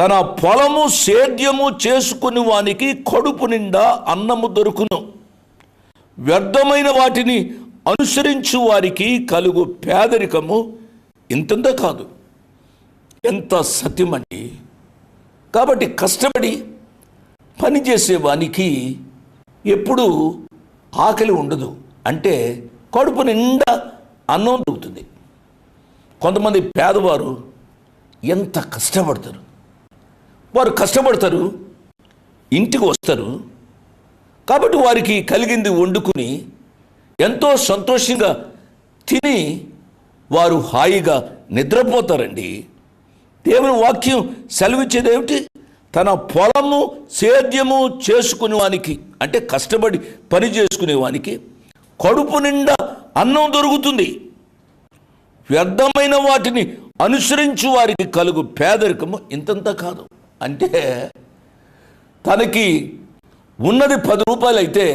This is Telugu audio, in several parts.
తన పొలము సేద్యము చేసుకుని వానికి కడుపు నిండా అన్నము దొరుకును. వ్యర్థమైన వాటిని అనుసరించు వారికి కలుగు పేదరికము ఇంతంత కాదు ఎంత సత్యమండి. కాబట్టి కష్టపడి పనిచేసే వానికి ఎప్పుడు ఆకలి ఉండదు. అంటే కడుపు నిండా అన్నం దొరుకుతుంది. కొంతమంది పేదవారు ఎంత కష్టపడతారు. వారు కష్టపడతారు ఇంటికి వస్తారు. కాబట్టి వారికి కలిగింది వండుకుని ఎంతో సంతోషంగా తిని వారు హాయిగా నిద్రపోతారండి. దేవుని వాక్యం సెలవిచ్చేదేమిటి తన పొలము సేద్యము చేసుకునేవానికి అంటే కష్టపడి పని చేసుకునేవానికి కడుపు నిండా అన్నం దొరుకుతుంది. వ్యర్థమైన వాటిని అనుసరించు వారికి కలుగు పేదరికము ఇంతంత కాదు. అంటే తనకి ఉన్నది పది రూపాయలు అయితే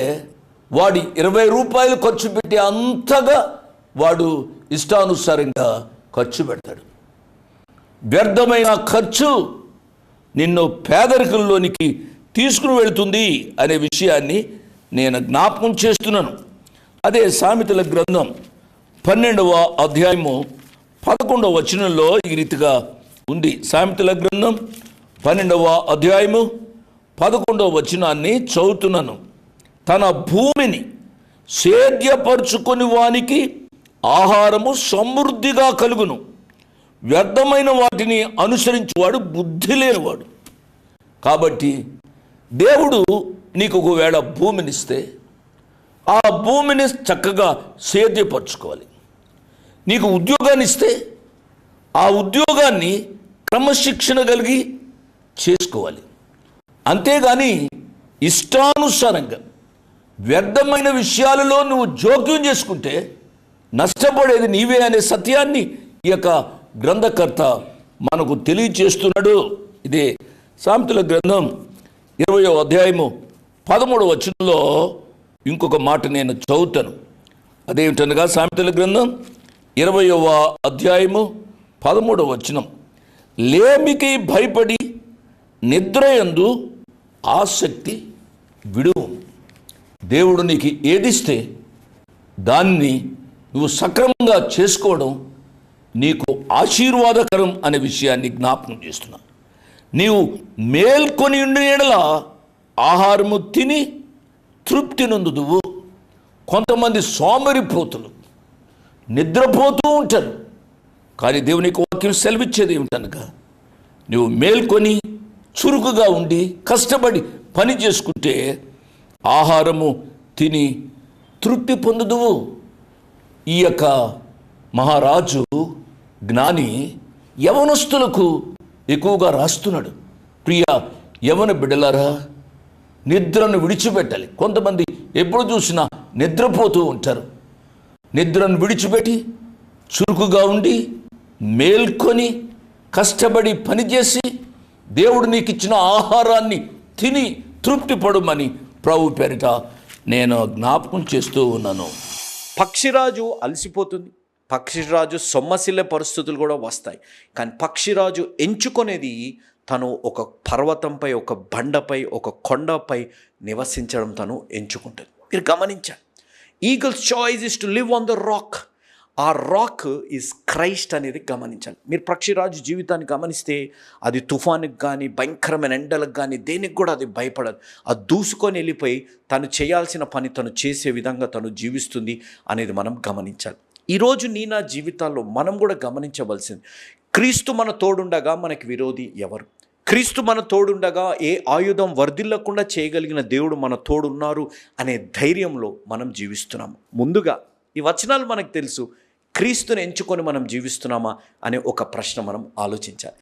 వాడి ఇరవై రూపాయలు ఖర్చు పెట్టి అంతగా వాడు ఇష్టానుసారంగా ఖర్చు పెడతాడు. వ్యర్థమైన ఖర్చు నిన్ను పేదరికంలోనికి తీసుకుని వెళ్తుంది అనే విషయాన్ని నేను జ్ఞాపకం చేస్తున్నాను. అదే సామెతల గ్రంథం పన్నెండవ అధ్యాయము పదకొండవ వచనంలో ఈ రీతిగా ఉంది. సామెతల గ్రంథం పన్నెండవ అధ్యాయము పదకొండవ వచనాన్ని చదువుతున్నాను. తన భూమిని సేద్యపరుచుకొని వానికి ఆహారము సమృద్ధిగా కలుగును. వ్యర్థమైన వాటిని అనుసరించేవాడు బుద్ధి లేనివాడు. కాబట్టి దేవుడు నీకు ఒకవేళ భూమినిస్తే ఆ భూమిని చక్కగా సేద్యపరచుకోవాలి. నీకు ఉద్యోగాన్ని ఇస్తే ఆ ఉద్యోగాన్ని క్రమశిక్షణ కలిగి చేసుకోవాలి. అంతేగాని ఇష్టానుసారంగా వ్యర్థమైన విషయాలలో నువ్వు జోక్యం చేసుకుంటే నష్టపడేది నీవే అనే సత్యాన్ని ఈ యొక్క గ్రంథకర్త మనకు తెలియచేస్తున్నాడు. ఇదే సామెతల గ్రంథం ఇరవయో అధ్యాయము పదమూడు వచనంలో ఇంకొక మాట నేను చదువుతాను. అదేమిటనగా సామెతల గ్రంథం ఇరవయవ అధ్యాయము పదమూడవ వచనం లేమికి భయపడి నిద్రయందు ఆసక్తి విడువు. దేవుడు నీకు ఏదిస్తే దాన్ని నువ్వు సక్రమంగా చేసుకోవడం నీకు ఆశీర్వాదకరం అనే విషయాన్ని జ్ఞాపకం చేస్తున్నా. నీవు మేల్కొని ఉండి ఆహారము తిని తృప్తి నొందుదువు. కొంతమంది సోమరిపోతులు నిద్రపోతూ ఉంటారు. కానీ దేవునికి వాక్యం సెలవిచ్చేది ఏమిటనగా నువ్వు మేల్కొని చురుకుగా ఉండి కష్టపడి పని చేసుకుంటే ఆహారము తిని తృప్తి పొందుదువు. ఈ యొక్క మహారాజు జ్ఞాని యవనస్తులకు ఎక్కువగా రాస్తున్నాడు. ప్రియ యవన బిడ్డలారా నిద్రను విడిచిపెట్టాలి. కొంతమంది ఎప్పుడు చూసినా నిద్రపోతూ ఉంటారు. నిద్రను విడిచిపెట్టి చురుకుగా ఉండి మేల్కొని కష్టపడి పనిచేసి దేవుడు నీకు ఇచ్చిన ఆహారాన్ని తిని తృప్తి పడుమని ప్రభు పేరిట నేను జ్ఞాపకం చేస్తూ ఉన్నాను. పక్షిరాజు అలసిపోతుంది. పక్షిరాజు సొమ్మసిల్లే పరిస్థితులు కూడా వస్తాయి. కానీ పక్షిరాజు ఎంచుకునేది తను ఒక పర్వతంపై ఒక బండపై ఒక కొండపై నివసించడం తను ఎంచుకుంటుంది. మీరు గమనించాలి. Eagle's choice is to live on the rock ఆ రాక్ ఈజ్ క్రైస్ట్ అనేది గమనించాలి మీరు పక్షిరాజు జీవితాన్ని గమనిస్తే అది తుఫానుకి కానీ భయంకరమైన ఎండలకు కానీ దేనికి కూడా అది భయపడదు. అది దూసుకొని వెళ్ళిపోయి తను చేయాల్సిన పని తను చేసే విధంగా తను జీవిస్తుంది అనేది మనం గమనించాలి. ఈరోజు నీ నా జీవితాల్లో మనం కూడా గమనించవలసింది క్రీస్తు మన తోడుండగా మనకి విరోధి ఎవరు? క్రీస్తు మన తోడుండగా ఏ ఆయుధం వర్ధిల్లకుండా చేయగలిగిన దేవుడు మన తోడున్నారు అనే ధైర్యంలో మనం జీవిస్తున్నాము. ముందుగా ఈ వచనాలు మనకు తెలుసు క్రీస్తుని ఎంచుకొని మనం జీవిస్తున్నామా అనే ఒక ప్రశ్న మనం ఆలోచించాలి.